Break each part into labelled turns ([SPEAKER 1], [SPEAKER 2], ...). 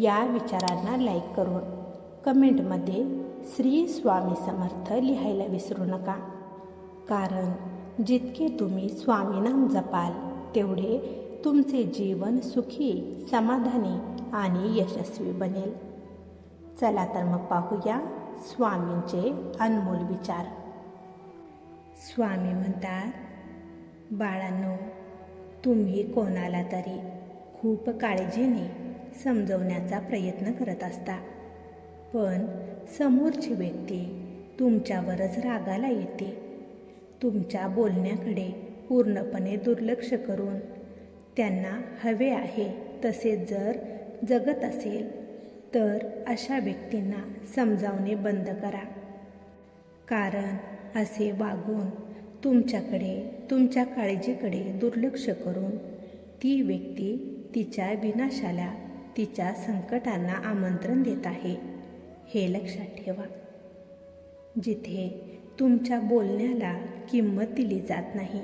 [SPEAKER 1] या विचारांना लाईक करून कमेंटमध्ये श्री स्वामी समर्थ लिहायला विसरू नका. कारण जितके तुम्ही स्वामीनाम जपाल तेवढे तुमचे जीवन सुखी समाधानी आणि यशस्वी बनेल. चला तर मग पाहूया स्वामींचे अनमोल विचार. स्वामी म्हणतात बाळांनो तुम्ही कोणाला तरी खूप काळजीने समजवण्याचा प्रयत्न करत असता. पण समोरची व्यक्ती तुमच्यावरच रागाला येते. तुमच्या बोलण्याकडे पूर्णपणे दुर्लक्ष करून त्यांना हवे आहे तसे जर जगत असेल तर अशा व्यक्तींना समजावणे बंद करा. कारण असे वागून तुमच्याकडे तुमच्या काळजीकडे दुर्लक्ष करून ती व्यक्ती तिच्या विनाशाला तिच्या संकटांना आमंत्रण देत आहे. हे लक्षात ठेवा. जिथे तुमच्या बोलण्याला किंमत दिली जात नाही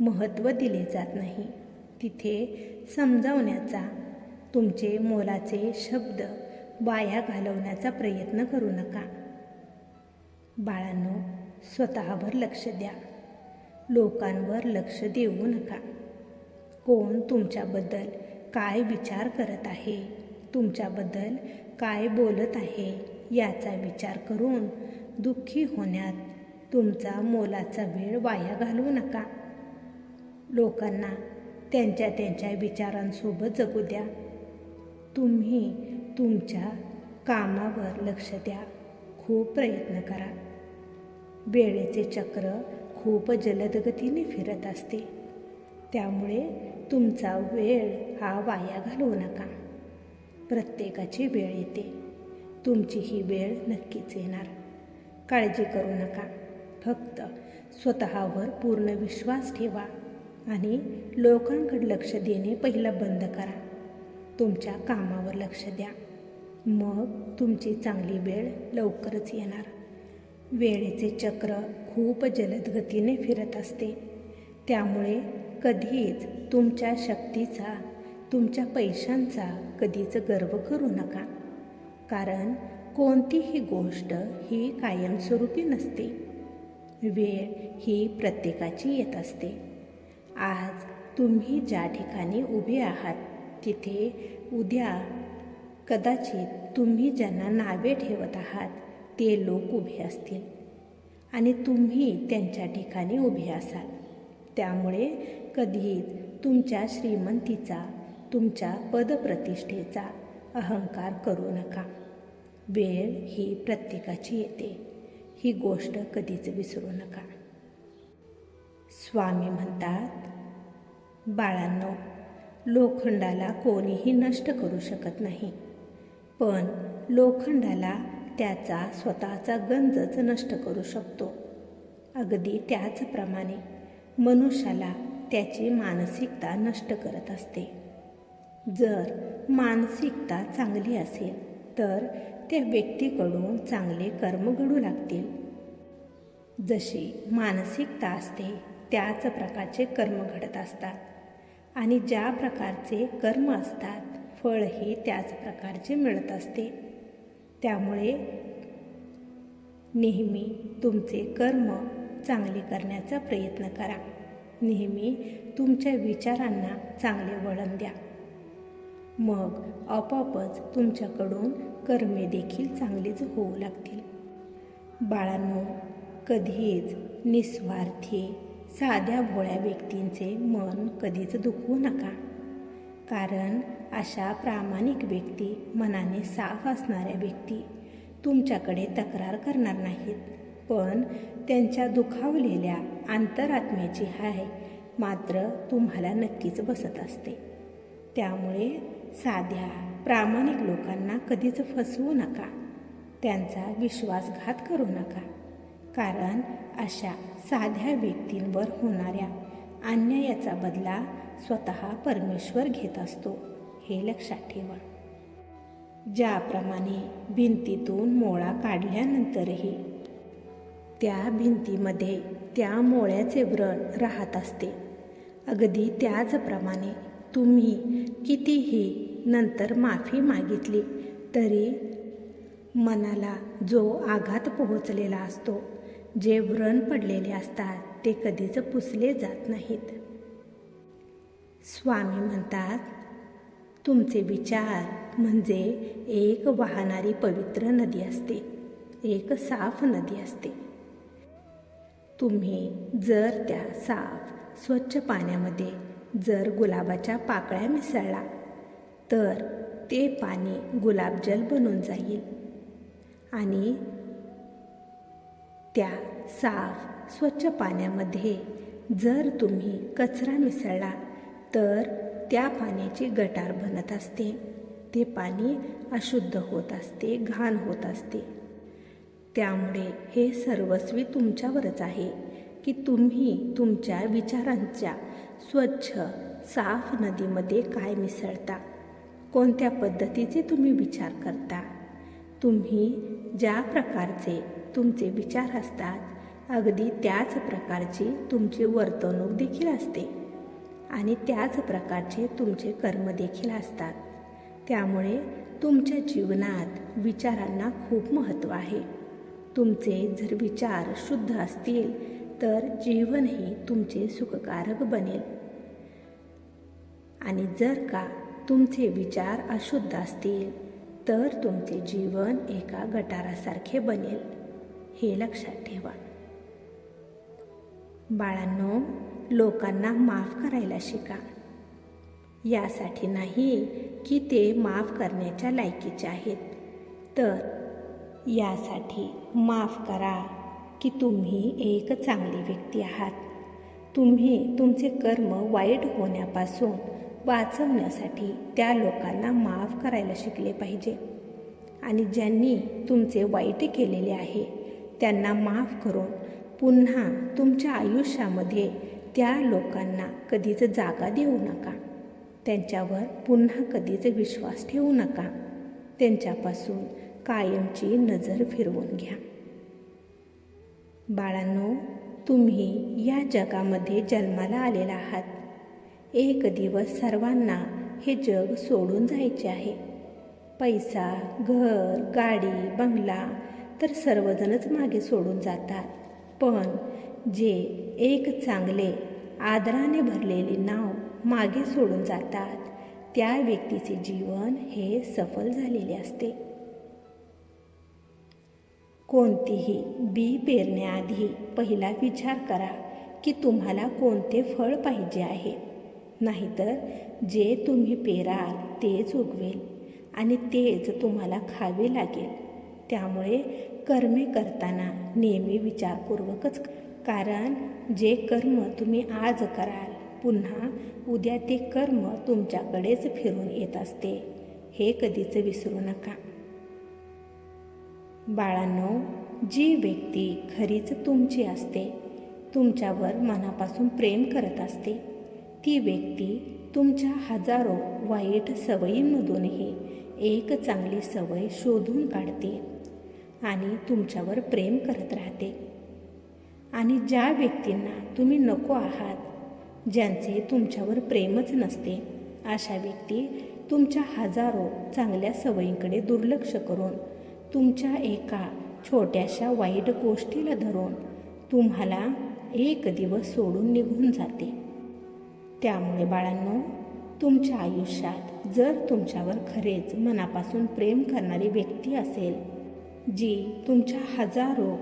[SPEAKER 1] महत्त्व दिले जात नाही तिथे समजावण्याचा तुमचे मोलाचे शब्द वाया घालवण्याचा प्रयत्न करू नका. बाळांनो स्वतःवर लक्ष द्या. लोकांवर लक्ष देऊ नका. कोण तुमच्याबद्दल काय विचार करत आहे? तुमच्याबद्दल काय बोलत आहे? याचा विचार करून दुःखी होण्यात तुमचा मोलाचा वेळ वाया घालवू नका. लोकांना त्यांच्या त्यांच्या विचारांसोबत जगू द्या. तुम्ही तुमच्या कामावर लक्ष द्या. खूप प्रयत्न करा. वेळेचे चक्र खूप जलदगतीने फिरत असते. त्यामुळे तुमचा वेळ हा वाया घालवू नका. प्रत्येकाची वेळ येते. तुमची ही वेळ नक्कीच येणार. काळजी करू नका. फक्त स्वतःवर पूर्ण विश्वास ठेवा आणि लोकांकडे लक्ष देणे पहिलं बंद करा. तुमच्या कामावर लक्ष द्या. मग तुमची चांगली वेळ लवकरच येणार. वेळेचे चक्र खूप जलद गतीने फिरत असते. त्यामुळे कधीच तुमच्या शक्तीचा तुमच्या पैशांचा कधीच गर्व करू नका. कारण कोणतीही गोष्ट ही कायमस्वरूपी नसते. वेळ ही प्रत्येकाची येत असते. आज तुम्ही ज्या ठिकाणी उभे आहात तिथे उद्या कदाचित तुम्ही ज्यांना नावे ठेवत आहात ते लोक उभे असतील. आणि तुम्ही त्यांच्या ठिकाणी उभे असाल. त्यामुळे कधीच तुमच्या श्रीमंतीचा तुमच्या पदप्रतिष्ठेचा अहंकार करू नका. वेळ ही प्रत्येकाची येते. ही गोष्ट कधीच विसरू नका. स्वामी म्हणतात बाळांनो लोखंडाला कोणीही नष्ट करू शकत नाही. पण लोखंडाला त्याचा स्वतःचा गंजच नष्ट करू शकतो. अगदी त्याचप्रमाणे मनुष्याला त्याची मानसिकता नष्ट करत असते. जर मानसिकता चांगली असेल तर त्या व्यक्तीकडून चांगले कर्म घडू लागतील. जशी मानसिकता असते त्याच प्रकारचे कर्म घडत असतात. आणि ज्या प्रकारचे कर्म असतात फळही त्याच प्रकारचे मिळत असते. त्यामुळे नेहमी तुमचे कर्म चांगले करण्याचा प्रयत्न करा. नेहमी तुमच्या विचारांना चांगले वळण द्या. मग आपोआपच तुमच्याकडून कर्मे देखील चांगलीच होऊ लागतील. बाळांनो कधीच निस्वार्थी साध्या भोळ्या व्यक्तींचे मन कधीच दुखवू नका. कारण अशा प्रामाणिक व्यक्ती मनाने साफ असणाऱ्या व्यक्ती तुमच्याकडे तक्रार करणार नाहीत. पण त्यांच्या दुखावलेल्या आंतरात्म्याची हाय मात्र तुम्हाला नक्कीच बसत असते. त्यामुळे साध्या प्रामाणिक लोकांना कधीच फसवू नका. त्यांचा विश्वासघात करू नका. कारण अशा साध्या व्यक्तींवर होणाऱ्या अन्यायाचा बदला स्वतः परमेश्वर घेत असतो हे लक्षात ठेवा. ज्याप्रमाणे भिंतीतून मोळा काढल्यानंतरही त्या भिंतीमध्ये त्या मोळ्याचे व्रण राहत असते. अगदी त्याचप्रमाणे तुम्ही कितीही नंतर माफी मागितली तरी मनाला जो आघात पोहोचलेला असतो जे व्रण पडलेले असतात ते कधीच पुसले जात नाहीत. स्वामी म्हणतात तुमचे विचार म्हणजे एक वाहणारी पवित्र नदी असते एक साफ नदी असते. तुम्ही जर त्या साफ स्वच्छ पाण्यामध्ये जर गुलाबाच्या पाकळ्या मिसळला तर ते पाणी गुलाबजल बनून जाईल. आणि त्या साफ स्वच्छ पाण्यामध्ये जर तुम्ही कचरा मिसळला तर त्या पाण्याची गटार बनत असते. ते पाणी अशुद्ध होत असते घाण होत असते. त्यामुळे हे सर्वस्वी तुमच्यावरच आहे की तुम्ही तुमच्या विचारांच्या स्वच्छ साफ नदीमध्ये काय मिसळता? कोणत्या पद्धतीचे तुम्ही विचार करता? तुम्ही ज्या प्रकारचे तुमचे विचार असतात अगदी त्याच प्रकारची तुमची वर्तणूक देखील असते आणि त्याच प्रकारचे तुमचे कर्म देखील असतात. त्यामुळे तुमच्या जीवनात विचारांना खूप महत्त्व आहे. तुमचे जर विचार शुद्ध असतील तर जीवनही तुमचे सुखकारक बनेल. आणि जर का तुमचे विचार अशुद्ध असतील तर तुमचे जीवन एका गटारासारखे बनेल. हे लक्षात ठेवा. बाळांनो लोकांना माफ करायला शिका. यासाठी नाही की ते माफ करण्याच्या लायकीचे आहेत. तर यासाठी माफ करा की तुम्ही एक चांगली व्यक्ती आहात. तुम्ही तुमचे कर्म वाईट होण्यापासून वाचवण्यासाठी त्या लोकांना माफ करायला शिकले पाहिजे. आणि ज्यांनी तुमचे वाईट केलेले आहे त्यांना माफ करून पुन्हा तुमच्या आयुष्यामध्ये त्या लोकांना कधीच जागा देऊ नका. त्यांच्यावर पुन्हा कधीच विश्वास ठेवू नका. त्यांच्यापासून कायमची नजर फिरवून घ्या. बाळांनो तुम्ही या जगामध्ये जन्माला आलेला आहात. एक दिवस सर्वांना हे जग सोडून जायचे आहे. पैसा घर गाडी बंगला तर सर्वजणच मागे सोडून जातात. पण जे एक चांगले आदराने भरलेले नाव मागे सोडून जातात त्या व्यक्तीचे जीवन हे सफल झालेले असते. कोणतीही बी पेरण्याआधी पहिला विचार करा की तुम्हाला कोणते फळ पाहिजे आहे. नाहीतर जे तुम्ही पेराल तेच उगवेल आणि तेच तुम्हाला खावे लागेल. त्यामुळे कर्मे करताना नेहमी विचारपूर्वकच कारण जे कर्म तुम्ही आज कराल पुन्हा उद्या ते कर्म तुमच्याकडेच फिरून येत असते. हे कधीच विसरू नका. बाळांनो जी व्यक्ती खरीच तुमची असते तुमच्यावर मनापासून प्रेम करत असते ती व्यक्ती तुमच्या हजारो वाईट सवयींमधूनही एक चांगली सवय शोधून काढते आणि तुमच्यावर प्रेम करत राहते. आणि ज्या व्यक्तींना तुम्ही नको आहात ज्यांचे तुमच्यावर प्रेमच नसते अशा व्यक्ती तुमच्या हजारो चांगल्या सवयींकडे दुर्लक्ष करून तुमच्या एका छोट्याशा वाईट गोष्टीला धरून तुम्हाला एक दिवस सोडून निघून जाते. त्यामुळे बाळांनो तुमच्या आयुष्यात जर तुमच्यावर खरेच मनापासून प्रेम करणारी व्यक्ती असेल जी तुमच्या हजारो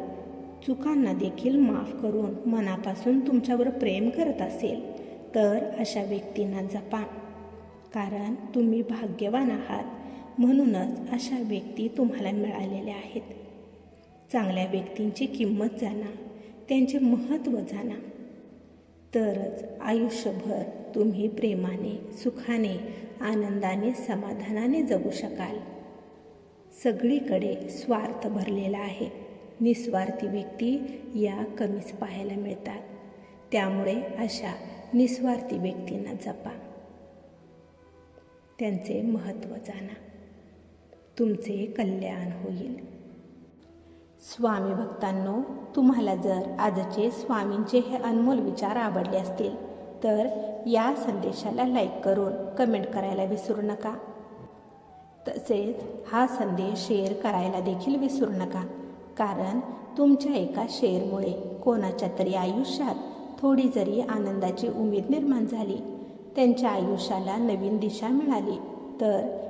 [SPEAKER 1] चुकांना देखील माफ करून मनापासून तुमच्यावर प्रेम करत असेल तर अशा व्यक्तींना जपा. कारण तुम्ही भाग्यवान आहात. म्हणूनच अशा व्यक्ती तुम्हाला मिळालेल्या आहेत. चांगल्या व्यक्तींची किंमत जाणा त्यांचे महत्त्व जाणा. तरच आयुष्यभर तुम्ही प्रेमाने सुखाने आनंदाने समाधानाने जगू शकाल. सगळीकडे स्वार्थ भरलेला आहे. निस्वार्थी व्यक्ती या कमीच पाहायला मिळतात. त्यामुळे अशा निस्वार्थी व्यक्तींना जपा. त्यांचे महत्त्व जाणा. तुमचे कल्याण होईल. स्वामी भक्तांनो तुम्हाला जर आजचे स्वामींचे हे अनमोल विचार आवडले असतील तर या संदेशाला लाईक करून कमेंट करायला विसरू नका. तसेच हा संदेश शेअर करायला देखील विसरू नका कारण तुमच्या एका शेअरमुळे कोणाच्या तरी आयुष्यात थोडी जरी आनंदाची उमेद निर्माण झाली त्यांच्या आयुष्याला नवीन दिशा मिळाली तर